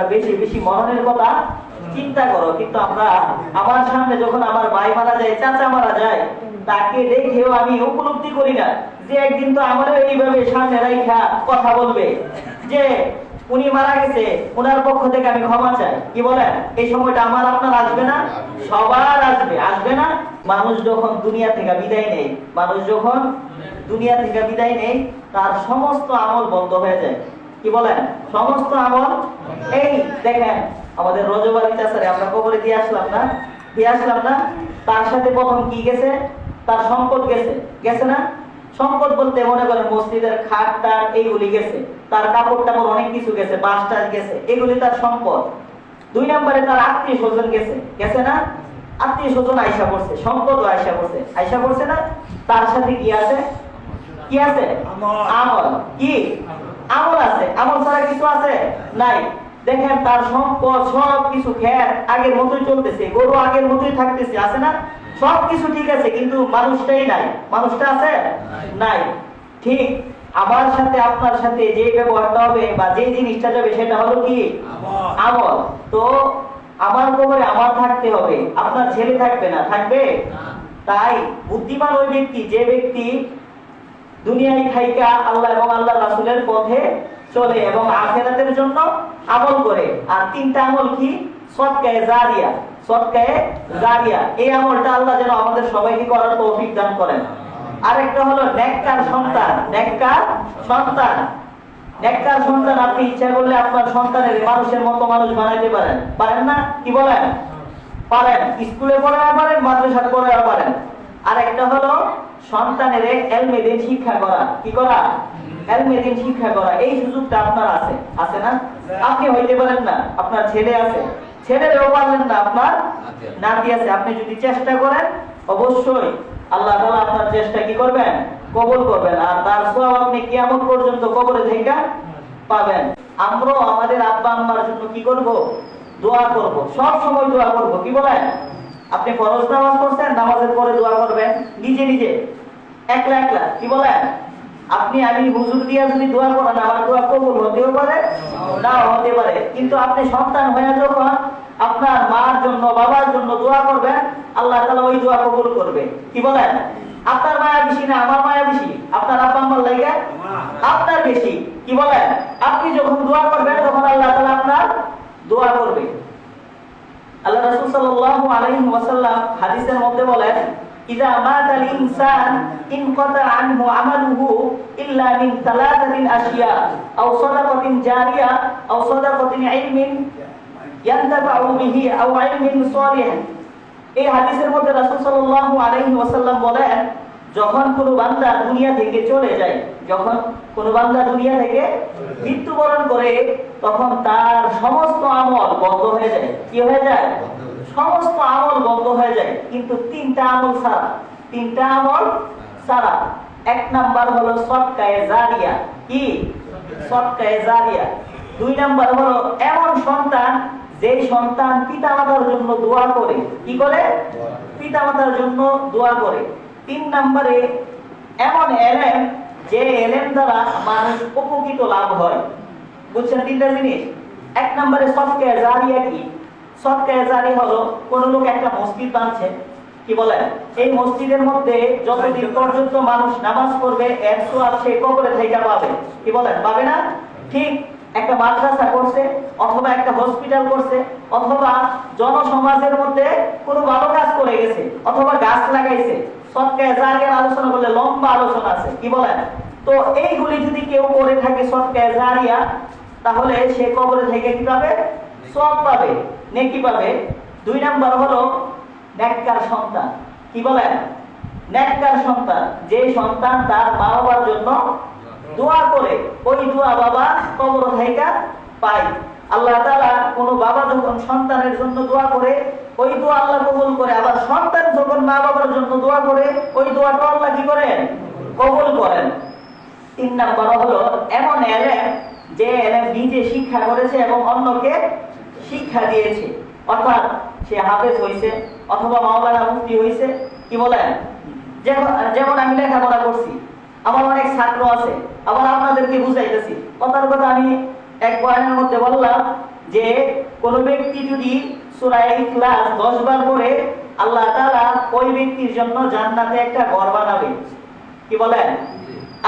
তোমরা বেশি বেশি মরণের কথা চিন্তা করো, কিন্তু আমরা আমার সামনে যখন আমার ভাই মারা যায়, চাচা মারা যায়, তাকে দেখেও আমি উপলব্ধি করি না যে একদিন তো আমারও এইভাবে সামনে রাইখা কথা বলবে, যে উনি মারা গেছে ওনার পক্ষ থেকে আমি ক্ষমা চাই। কি বলেন এই সময়টা আমার, আপনার আসবে না? সবার আসবে। আসবে না? মানুষ যখন দুনিয়া থেকে বিদায় নেই মানুষ যখন দুনিয়া থেকে বিদায় নেই তার সমস্ত আমল বন্ধ হয়ে যায়। কি বলেন? সমস্ত আমল? এই দেখেন আমাদের রজবাড়ি চাষারে আমরা কবরে দিয়ে আসলাম না? দিয়ে আসলাম না? তার সাথে প্রথম কি গেছে? তার সম্পদ গেছে। গেছে না? সম্পদ বলতে মনে করেন মসজিদের খাট টাট এইগুলি গেছে। তার কাপড় টাপড় অনেক কিছু গেছে বাস টাস গেছে। এগুলি তার সম্পদ দুই নম্বরে তার আত্মীয় স্বজন গেছে। গেছে না? আত্মীয় স্বজন আয়সা করছে সম্পদও আয়সা করছে। আয়সা করছে না? তার সাথে কি আছে? কি আছে। আমল। কি? আমল আছে? আমল ছাড়া কিছু আছে? নাই। দেখেন তার সম্পদ সব কিছু খ্যাত আগের মতোই চলতেছে। গরু আগের মতোই থাকতেছে আছে না? সব কিছু ঠিক আছে কিন্তু মানুষটাই নাই। মানুষটা আছে? নাই। ঠিক। আমার সাথে আপনার সাথে যে ব্যবহারটা হবে বা যে জিনিসটা যাবে সেটা হলো কি? আমল। আমল। তো আমার কবরে আমার থাকতে হবে। আপনার ছেলে থাকবে না। থাকবে? তাই বুদ্ধিমান ওই ব্যক্তি যে ব্যক্তি দুনিয়ায় খাইকা আল্লাহ এবং আল্লাহ রাসূলের পথে চলে এবং আখেরাতের জন্য আমল করে। আর তিনটা আমল কি? জারিয়া। জারিয়া। এই আমলটা আল্লাহ যেন আমাদের সবাইকে করার তৌফিক দান করেন। আরেকটা হলো সন্তান। সন্তান। সন্তান আপনি ইচ্ছা করলে আপনার সন্তানের মানুষের মতো মানুষ বানাইতে পারেন। পারেন না? কি বলেন? পারেন। স্কুলে পড়াতে পারেন মাদ্রাসা পড়াতে পারেন। আর একটা হলো সন্তানের এলমে দিন শিক্ষা করা। কি করা? এলমে দিন শিক্ষা করা। এই সুযোগটা আপনার আছে। আছে না? আপনি হইতে পারেন না। আপনার ছেলে আছে। ছেলেরও পারলেন না আপনার? নাতি আছে। আপনি যদি চেষ্টা করেন অবশ্যই আল্লাহ তাআলা আপনার চেষ্টা কি করবেন? কবুল করবেন। আর তার সব আপনি কিয়ামত পর্যন্ত কবরে থেকে পাবেন। আমরাও আমাদের আব্বা আম্মার জন্য কি করব? দোয়া করব। সব সময় দোয়া করব। কি বলেন? আপনি ফরজ নামাজ পড়ছেন নামাজের পরে দোয়া নিজে নিজে। একলা একলা, কি বলেন? আপনি আমি হুজুর দিয়া যদি দোয়া করেন, আমার দোয়া কবুল হতেও পারে? নাও হতে পারে। কিন্তু আপনি সন্তান হয়ে যখন আপনার মার জন্য, বাবার জন্য দোয়া করবেন, আল্লাহ তাআলা ওই দোয়া কবুল করবে। কি বলেন? আপনার মায়া বেশি না আমার মায়া বেশি? আপনার আব্বা আম্মার লাগে আপনার বেশি। কি বলেন? আপনি যখন দোয়া করবেন, তখন আল্লাহ তাআলা আপনার দোয়া করবে। আল্লাহ রাসূল সাল্লাল্লাহু আলাইহি ওয়াসাল্লাম হাদিসের মধ্যে বলেন মাতাল ইনসান ইনকাতা আনহু আমালুহু ইল্লা মিন তালাতাতিন আশিয়া আও সাদাকাতিন জারিয়া আও সাদাকাতিন ইলমিন ইয়ান্তাফাউ বিহি আও ইলমিন সালিহ। এই হাদিসের মধ্যে সাল্লাল্লাহু আলাইহি ওয়াসাল্লাম বলেন, যখন কোনো বান্দা দুনিয়া থেকে চলে যায়, যখন কোনো বান্দা দুনিয়া থেকে মৃত্যুবরণ করে, তখন তার সমস্ত আমল বন্ধ হয়ে যায়। কি হয়ে যায়? সমস্ত আমল বন্ধ হয়ে যায়। কিন্তু তিনটা আমল ছাড়া তিনটা আমল ছাড়া এক নাম্বার হলো সৎকায়ে জারিয়া। কি? সৎকায়ে জারিয়া। দুই নাম্বার হলো এমন সন্তান যে সন্তান পিতামাতার জন্য দোয়া করে। কি করে? পিতামাতার জন্য দোয়া করে। তিন নম্বরে এমন এলেম, যে এলেম দ্বারা মানুষ উপকৃত লাভ হয়। বুঝছেন তিনটা জিনিস? এক নম্বরে সৎকে জারিয়া কি? সৎকে জারি হলো, কোন লোক একটা মসজিদ বানছে। কি বলেন এই মসজিদের মধ্যে যতদিন পর্যন্ত মানুষ নামাজ পড়বে এর সোয়াব সে কবরে থেকে পাবে। কি বলেন? পাবে না? ঠিক একটা মাদ্রাসা করছে, অথবা একটা হসপিটাল করছে, অথবা জনসমাজের মধ্যে কোনো ভালো কাজ করে গেছে, অথবা গাছ লাগাইছে। সৎকায় জারিয়ার আলোচনা করলে লম্বা আলোচনা আছে। কি বলেন? তো এইগুলি যদি কেউ করে থাকে সৎকায় জারিয়া, তাহলে সে কবরে থেকে কি পাবে? সব পাবে। নেকি পাবে দুই নাম্বার হলো নেককার সন্তান। কি বলেন? নেককার সন্তান। যে সন্তান তার মা বাবার জন্য দোয়া করে, ওই দোয়া বাবা কবর থেকে পায়। আল্লাহ তাআলা কোন বাবা যখন সন্তানের জন্য দোয়া করে, ওই দোয়া আল্লাহ কবুল করে। আবার সন্তান যখন মা বাবার জন্য দোয়া করে, ওই দোয়াটা আল্লাহ কি করেন? কবুল করেন। তিন নাম্বার হলো, এমন এলেম যে এলেম নিজে শিক্ষা করেছে এবং অন্যকে শিক্ষা দিয়েছে। অর্থাৎ সে হাফেজ হয়েছে অথবা মাওলানা মুফতি হয়েছে কি বলেন? যেমন আমি লেখাপড়া করছি, আমার অনেক ছাত্র আছে, আবার আপনাদেরকে বুঝাইতেছি। কথার কথা আমি এক বয়ানের মধ্যে বললাম যে, কোন ব্যক্তি যদি সূরা ইখলাস 10 বার পড়ে, আল্লাহ তাআলা ওই ব্যক্তির জন্য জান্নাতে একটা ঘর বানাবে। কি বলেন?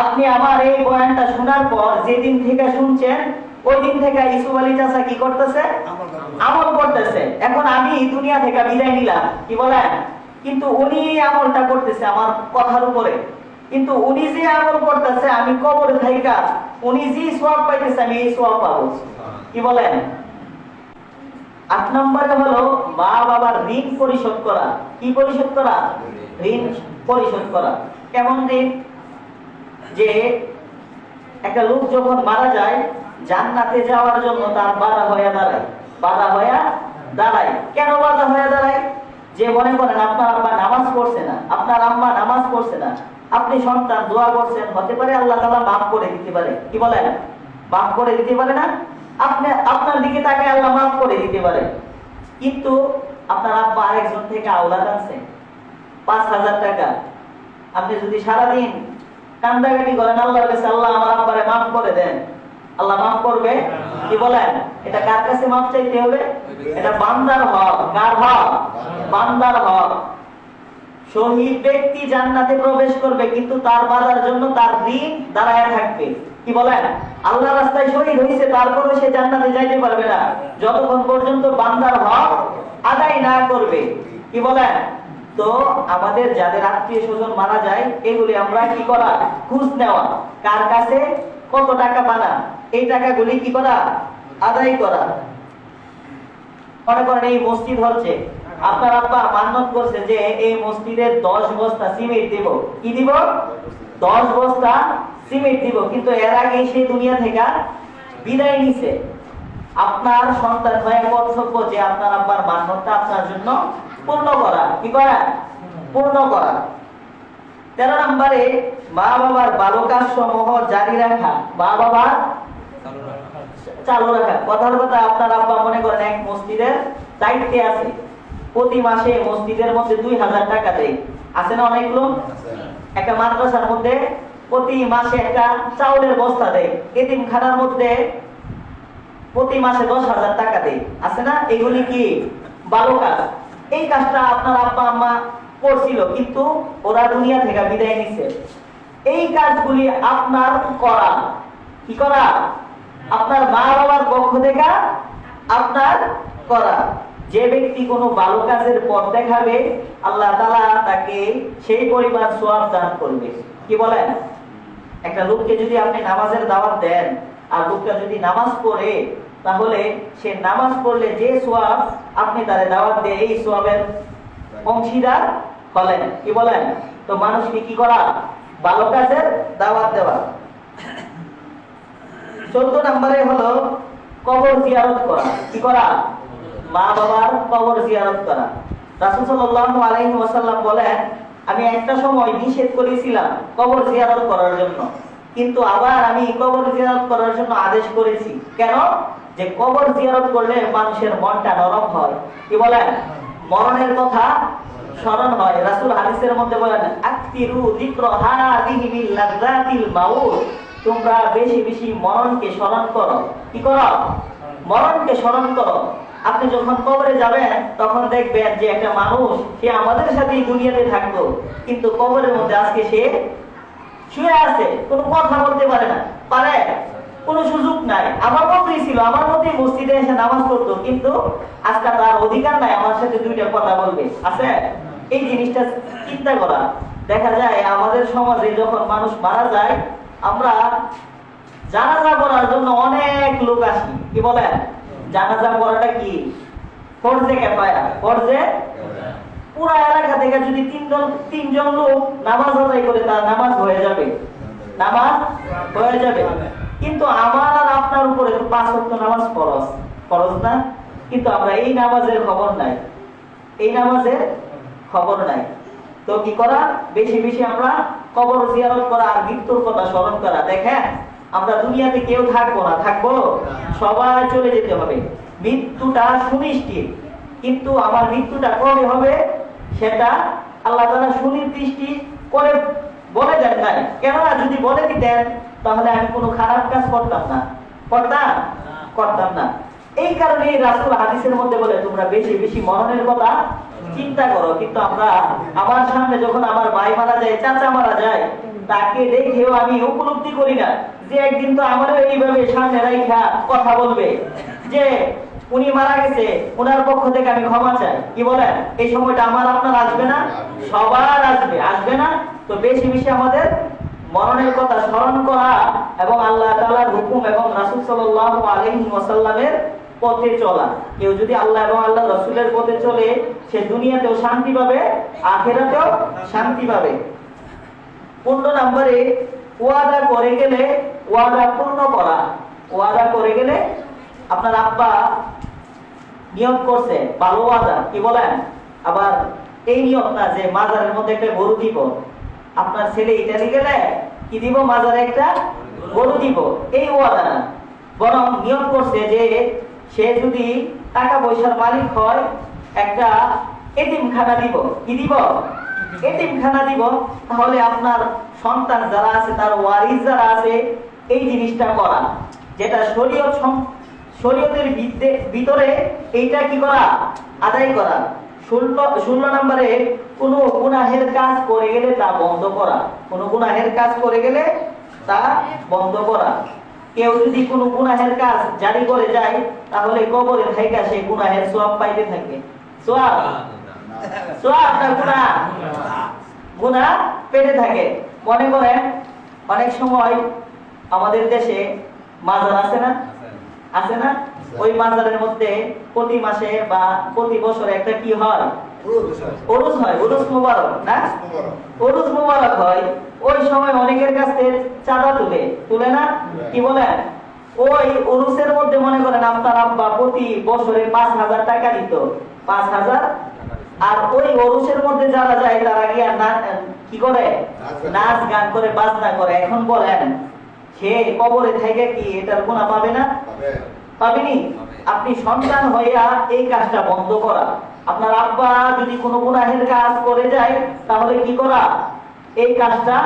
আপনি আমার এই বয়ানটা শোনার পর যেদিন থেকে শুনছেন, ওই দিন থেকে ইসুফ আলী চাচা কি করতেছে? আমল করতেছে। এখন আমি দুনিয়া থেকে বিদায় নিলাম। কি বলেন? কিন্তু উনি আমলটা করতেছে আমার কথার উপরে। কিন্তু উনি যে আমল করতেছে আমি কবরে থাইকা উনি যে সোয়াব পাইতেছে আমি এই সোয়াব পাবো। কি বলেন? আট নম্বরে হলো মা বাবার ঋণ পরিশোধ করা। কি পরিশোধ করা? ঋণ পরিশোধ করা। কেমন ঋণ? যে একটা লোক যখন মারা যায় জান্নাতে যাওয়ার জন্য তার বাধা হয়ে দাঁড়ায়। বাধা হয়ে দাঁড়ায়। কেন বাধা হয়ে দাঁড়ায়? যে মনে করেন আপনার আব্বা নামাজ পড়ছে না, আপনার আম্মা নামাজ পড়ছে না, আপনি সন্তান দোয়া করছেন, হতে পারে আল্লাহ তাআলা মাফ করে দিতে পারে। কি বলেন? মাফ করে দিতে পারে না? আপনি, আপনার দিকে তাকে আল্লাহ মাফ করে দিতে পারে। কিন্তু আপনার আব্বা আরেকজন থেকে আওলাদ আছে পাঁচ হাজার টাকা। আপনি যদি সারাদিন কান্দাকাটি করেন, আল্লাহর কাছে আল্লাহ আমার আব্বারে মাফ করে দেন। আল্লাহ মাফ করবে। কি বলেন? এটা কার কাছে মাফ চাইতে হবে? এটা বান্দার হক। কার হক? বান্দার হক। শহীদ ব্যক্তি জান্নাতে প্রবেশ করবে, কিন্তু তার বাধার জন্য তার ঋণ দাঁড়ায় থাকবে। কি বলেন? আল্লাহ রাস্তায় শহীদ হয়েছে তারপরে সে জান্নাতে যাইতে পারবে না। যতক্ষণ পর্যন্ত বান্দার হক আদায় না করবে, কি বলেন? তো আমাদের যাদের আত্মীয় স্বজন মারা যায়, এগুলি আমরা কি করা? খুঁজ নেওয়া। কার কাছে? কত টাকা পানা? এই টাকাগুলি কি করা? আদায় করা। মনে করেন এই মসজিদ হচ্ছে। আপনার আব্বা করছে যে এই মসজিদের দশ বস্তা সিমেন্ট দিব। কি দিব? দশ বস্তা সিমেন্ট দিব। কিন্তু এর আগে দুনিয়া থেকে বিদায় নিছে। আপনার সন্তান হয়ে কর্তব্য যে আপনার আব্বার মান্যতটা আপনার জন্য পূর্ণ করা। কি করা? পূর্ণ করা। তেরো নম্বরে মা বাবার ভালো কাজ সমূহ জারি রাখা। মা বাবার চালু রাখা। কথার কথা আপনার আব্বা মনে করেন এক মসজিদের দায়িত্বে আছে। প্রতি মাসে মসজিদের মধ্যে দুই হাজার টাকা দেয়। আছে না অনেক লোক? একটা মাদ্রাসার মধ্যে প্রতি মাসে একটা চাউলের বস্তা দেয়। এতিম খানার মধ্যে প্রতি মাসে দশ হাজার টাকা দেয় আছে না? এগুলি কি? ভালো কাজ। এই কাজটা আপনার আব্বা আম্মা করছিল, কিন্তু ওরা দুনিয়া থেকে বিদায় নিছে। এই কাজগুলি আপনার করা। কি করা? আপনার মা বাবার পক্ষ থেকে আপনার করা। যে ব্যক্তি কোনো ভালো কাজের পথ দেখাবে, আল্লাহ তাআলা তাকে সেই পরিমাণ সোয়াব দান করবে। কি বলেন? একটা লোককে যদি আপনি নামাজের দাওয়াত দেন আর লোকটা যদি নামাজ পড়ে, তাহলে সে নামাজ পড়লে যে সোয়াব আপনি তারে দাওয়াত দিয়ে এই সোয়াবের অংশীদার হলেন। কি বলেন? তো মানুষকে কি করা? ভালো কাজের দাওয়াত দেওয়া। চোদ্দ নম্বরে হলো কবর জিয়ারত করা। কি করা? মা বাবার কবর জিয়ারত করা। রাসূল সাল্লাল্লাহু আলাইহি ওয়াসাল্লাম বলেন, আমি একটা সময় নিষেধ করেছিলাম কবর জিয়ারত করার জন্য। কিন্তু আবার আমি কবর জিয়ারত করার জন্য আদেশ করেছি। কেন? যে কবর জিয়ারত করলে মানুষের মনটা নরম হয়। কি বলেন? মরণের কথা স্মরণ হয়। রাসূল হাদিসের মধ্যে বলেন, আকতিরু যিকর হাদিহি লাযাতিল মাউত। তোমরা বেশি বেশি মরণকে স্মরণ করো। কি করো? মরণকে স্মরণ করো। আপনি যখন কবরে যাবেন, তখন দেখবেন যে একটা মানুষ, সে আমাদের সাথে দুনিয়াতে থাকতো। কিন্তু কবরের মধ্যে আজকে সে শুয়ে আছে, কোনো কথা বলতে পারে না পারে কোনো সুযোগ নাই। আমার মতোই ছিল, আমার মতোই মসজিদে এসে নামাজ পড়তো, কিন্তু আজকে তার অধিকার নাই, আমার সাথে দুইটা কথা বলবে। আছে? এই জিনিসটা চিন্তা করা। দেখা যায়, আমাদের সমাজে যখন মানুষ মারা যায়, আমরা জানাজা করার জন্য অনেক লোক আসি। কি বলেন? জানাজা করাটা কি? ফরজে কেফায়া। ফরজে পুরা এলাকা থেকে যদি তিনজন তিনজন লোক নামাজ আদায় করে, তার নামাজ হয়ে যাবে। নামাজ হয়ে যাবে। কিন্তু আমার আর আপনার উপরে পাঁচ নামাজ ফরজ। ফরজ না? কিন্তু আমরা এই নামাজের খবর নাই। এই নামাজের খবর নাই। তো কি করা? বেশি বেশি আমরা কবর জিয়ারত করা আর মৃত্যুর কথা স্মরণ করা। দেখেন, আমরা দুনিয়াতে কেউ থাকব না। থাকব? সবাই চলে যেতে হবে। মৃত্যুটা সুনিশ্চিত। কিন্তু আমার মৃত্যুটা কবে হবে? সেটা আল্লাহ তাআলা সুনির্দিষ্ট করে বলে দেন নাই। কেননা যদি বলে দিতেন তাহলে আমি কোনো খারাপ কাজ করতাম না। করতাম? করতাম না। এই কারণে রাসূল হাদিসের মধ্যে বলে তোমরা বেশি বেশি মরণের কথা চিন্তা করো। কিন্তু আমরা আমার সামনে যখন আমার ভাই মারা যায় চাচা মারা যায় তাকে দেখেও আমি উপলব্ধি করি না। যে একদিন তো আমারও এইভাবে সামনে রাইখা কথা বলবে। যে উনি মারা গেছে ওনার পক্ষ থেকে আমি ক্ষমা চাই। কি বলেন? এই সময়টা আমার, আপনার আসবে না? সবার আসবে। আসবে না? তো বেশি বেশি আমাদের মরণের কথা স্মরণ করা এবং আল্লাহ তাআলার হুকুম এবং রাসূল আলাইহি ওয়াসাল্লামের পথে চলা। কেউ যদি আল্লাহ এবং আল্লাহ রসুলের পথে চলে, সে দুনিয়াতেও শান্তি পাবে, আখেরাতেও শান্তি পাবে। পনেরো নম্বরে, ওয়াদা করে গেলে, ওয়াদা পূর্ণ করা। ওয়াদা করে গেলে আপনার আব্বা নিয়ত করছে ভালো ওয়াদা কি বলেন? আবার এই নিয়ত না, যে মাজারের মধ্যে একটা গরু দিব। আপনার ছেলে ইটালি গেলে কি দিব? মাজারে একটা গরু দিব। এই ওয়াদা না। বরং নিয়ত করছে যে সে যদি টাকা পয়সার মালিক হয়, একটা এতিমখানা দিব। কি দিব? এতিমখানা দিব। তাহলে আপনার সন্তান যারা আছে, তার ওয়ারিস যারা আছে, এই জিনিসটা করা। যেটা শরীয়ত সম- শরীয়তের ভিতরে এইটা কি করা? আদায় করা। ষোলো নম্বরে কোনো গুনাহের কাজ করে গেলে তা বন্ধ করা। কোনো গুনাহের কাজ করে গেলে তা বন্ধ করা। কেউ যদি কোনো গুনাহের কাজ জারি করে যায়, তাহলে কবরে থাইকা সে গুনাহের সোয়াব পাইতে থাকে। সোয়াব সোয়াব না গুনাহ? গুণা পেতে থাকে। মনে করেন, অনেক সময় আমাদের দেশে মাজার আছে না? আছে না? ওই মাজারের মধ্যে প্রতি মাসে বা প্রতি বছর একটা কি হয়? ওরুস হয়। ওরুস মুবারক না? ওরুস মুবারক। হয় ওই সময় অনেকের কাছে চাঁদা তুলে তুলে না? কি বলেন ওই ওরুসের মধ্যে মনে করেন আপনার আব্বা প্রতি বছরে পাঁচ হাজার টাকা দিত পাঁচ হাজার। আর ওই ওরুসের মধ্যে যারা যায় তারা গিয়া না- কি করে? নাচ গান করে বাজনা করে। এখন বলেন সে কবরে থেকে কি এটার গুণা পাবে না? পাবেনি? আপনি সন্তান হইয়া এই কাজটা বন্ধ করা। আপনার আব্বা যদি কোনো গুনাহের কাজ করে যায় তাহলে কি করা? এই কাজটা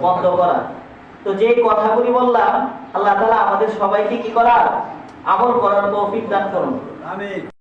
বন্ধ করা। তো যে কথাগুলি বললাম আল্লাহ তাআলা আমাদের সবাইকে কি করা আমল করার তৌফিক দান করুন। আমিন।